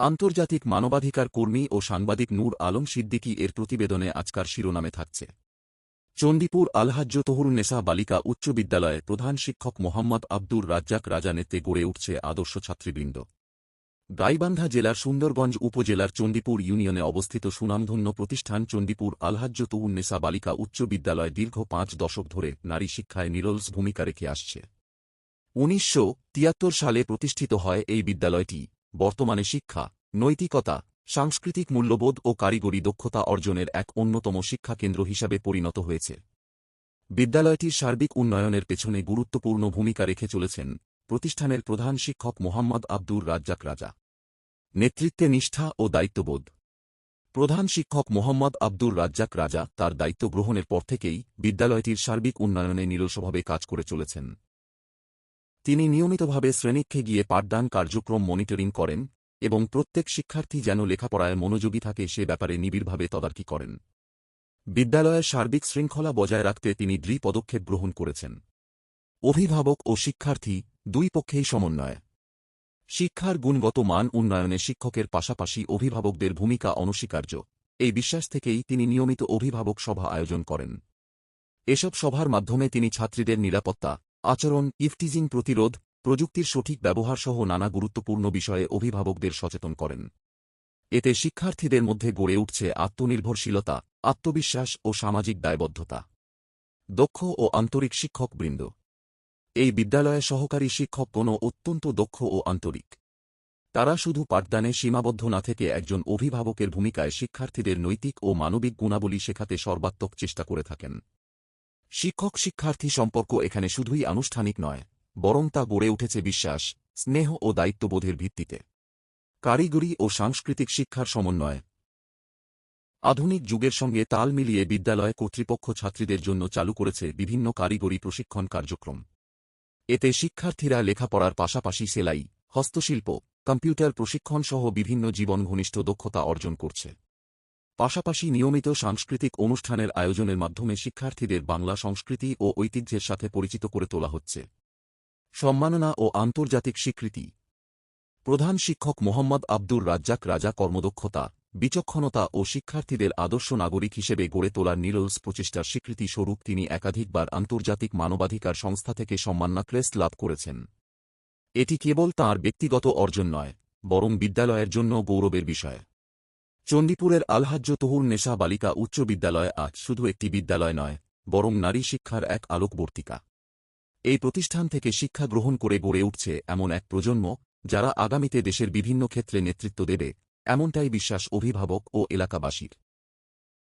আন্তর্জাতিক মানবাধিকার কর্মী ও সাংবাদিক নূর আলম সিদ্দিকী এর প্রতিবেদনে আজকার শিরোনামে থাকছে। চণ্ডীপুর আলহাজ্য তহরুন্নেসা বালিকা উচ্চ বিদ্যালয়ে প্রধান শিক্ষক মোহাম্মদ আব্দুর রাজ্জাক রাজা নেতে গড়ে উঠছে আদর্শ ছাত্রীবৃন্দ। গাইবান্ধা জেলার সুন্দরগঞ্জ উপজেলার চণ্ডীপুর ইউনিয়নে অবস্থিত সুনামধন্য প্রতিষ্ঠান চণ্ডীপুর আলহাজ্য তহুন্নেসা বালিকা উচ্চ বিদ্যালয় দীর্ঘ পাঁচ দশক ধরে নারী শিক্ষায় নিরলস ভূমিকা রেখে আসছে। উনিশশো তিয়াত্তর সালে প্রতিষ্ঠিত হয় এই বিদ্যালয়টি। বর্তমানে শিক্ষা, নৈতিকতা, সাংস্কৃতিক মূল্যবোধ ও কারিগরি দক্ষতা অর্জনের এক অন্যতম শিক্ষাকেন্দ্র হিসাবে পরিণত হয়েছে। বিদ্যালয়টির সার্বিক উন্নয়নের পেছনে গুরুত্বপূর্ণ ভূমিকা রেখে চলেছেন প্রতিষ্ঠানের প্রধান শিক্ষক মোহাম্মদ আব্দুর রাজ্জাক রাজা। নেতৃত্বে নিষ্ঠা ও দায়িত্ববোধ। প্রধান শিক্ষক মোহাম্মদ আব্দুর রাজ্জাক রাজা তার দায়িত্ব গ্রহণের পর থেকেই বিদ্যালয়টির সার্বিক উন্নয়নে নিরসভাবে কাজ করে চলেছেন। তিনি নিয়মিতভাবে শ্রেণীক্ষে গিয়ে পাঠদান কার্যক্রম মনিটরিং করেন এবং প্রত্যেক শিক্ষার্থী যেন লেখাপড়ায় মনোযোগী থাকে সে ব্যাপারে নিবিড়ভাবে তদারকি করেন। বিদ্যালয়ের সার্বিক শৃঙ্খলা বজায় রাখতে তিনি দৃঢ় পদক্ষেপ গ্রহণ করেছেন। অভিভাবক ও শিক্ষার্থী দুই পক্ষেই সমন্বয়। শিক্ষার গুণগত মান উন্নয়নে শিক্ষকের পাশাপাশি অভিভাবকদের ভূমিকা অনস্বীকার্য। এই বিশ্বাস থেকেই তিনি নিয়মিত অভিভাবক সভা আয়োজন করেন। এসব সভার মাধ্যমে তিনি ছাত্রীদের নিরাপত্তা আচরণ ইফটিজিং প্রতিরোধ, প্রযুক্তির সঠিক ব্যবহারসহ নানা গুরুত্বপূর্ণ বিষয়ে অভিভাবকদের সচেতন করেন। এতে শিক্ষার্থীদের মধ্যে গড়ে উঠছে আত্মনির্ভরশীলতা, আত্মবিশ্বাস ও সামাজিক দায়বদ্ধতা। দক্ষ ও আন্তরিক শিক্ষকবৃন্দ। এই বিদ্যালয়ে সহকারী শিক্ষকগণ অত্যন্ত দক্ষ ও আন্তরিক। তারা শুধু পাঠদানে সীমাবদ্ধ না থেকে একজন অভিভাবকের ভূমিকায় শিক্ষার্থীদের নৈতিক ও মানবিক গুণাবলী শেখাতে সর্বাত্মক চেষ্টা করে থাকেন। শিক্ষক শিক্ষার্থী সম্পর্ক এখানে শুধুই আনুষ্ঠানিক নয়, বরং তা গড়ে উঠেছে বিশ্বাস, স্নেহ ও দায়িত্ববোধের ভিত্তিতে। কারিগরি ও সাংস্কৃতিক শিক্ষার সমন্বয়। আধুনিক যুগের সঙ্গে তাল মিলিয়ে বিদ্যালয় কর্তৃপক্ষ ছাত্রীদের জন্য চালু করেছে বিভিন্ন কারিগরি প্রশিক্ষণ কার্যক্রম। এতে শিক্ষার্থীরা লেখাপড়ার পাশাপাশি সেলাই, হস্তশিল্প, কম্পিউটার প্রশিক্ষণ সহ বিভিন্ন জীবন ঘনিষ্ঠ দক্ষতা অর্জন করছে। পাশাপাশি নিয়মিত সাংস্কৃতিক অনুষ্ঠানের আয়োজনের মাধ্যমে শিক্ষার্থীদের বাংলা সংস্কৃতি ও ঐতিহ্যের সাথে পরিচিত করে তোলা হচ্ছে। সম্মাননা ও আন্তর্জাতিক স্বীকৃতি। প্রধান শিক্ষক মোহাম্মদ আব্দুর রাজ্জাক রাজা কর্মদক্ষতা, বিচক্ষণতা ও শিক্ষার্থীদের আদর্শ নাগরিক হিসেবে গড়ে তোলার নিরলস প্রচেষ্টার স্বীকৃতি স্বরূপ তিনি একাধিকবার আন্তর্জাতিক মানবাধিকার সংস্থা থেকে সম্মাননা ক্রেস্ট লাভ করেছেন। এটি কেবল তাঁর ব্যক্তিগত অর্জন নয়, বরং বিদ্যালয়ের জন্য গৌরবের বিষয়। চণ্ডীপুরের আলহাজ্য তহুর নেশা বালিকা উচ্চ বিদ্যালয় আজ শুধু একটি বিদ্যালয় নয়, বরং নারী শিক্ষার এক আলোকবর্তিকা। এই প্রতিষ্ঠান থেকে শিক্ষা গ্রহণ করে গড়ে উঠছে এমন এক প্রজন্ম, যারা আগামীতে দেশের বিভিন্ন ক্ষেত্রে নেতৃত্ব দেবে, এমনটাই বিশ্বাস অভিভাবক ও এলাকাবাসীর।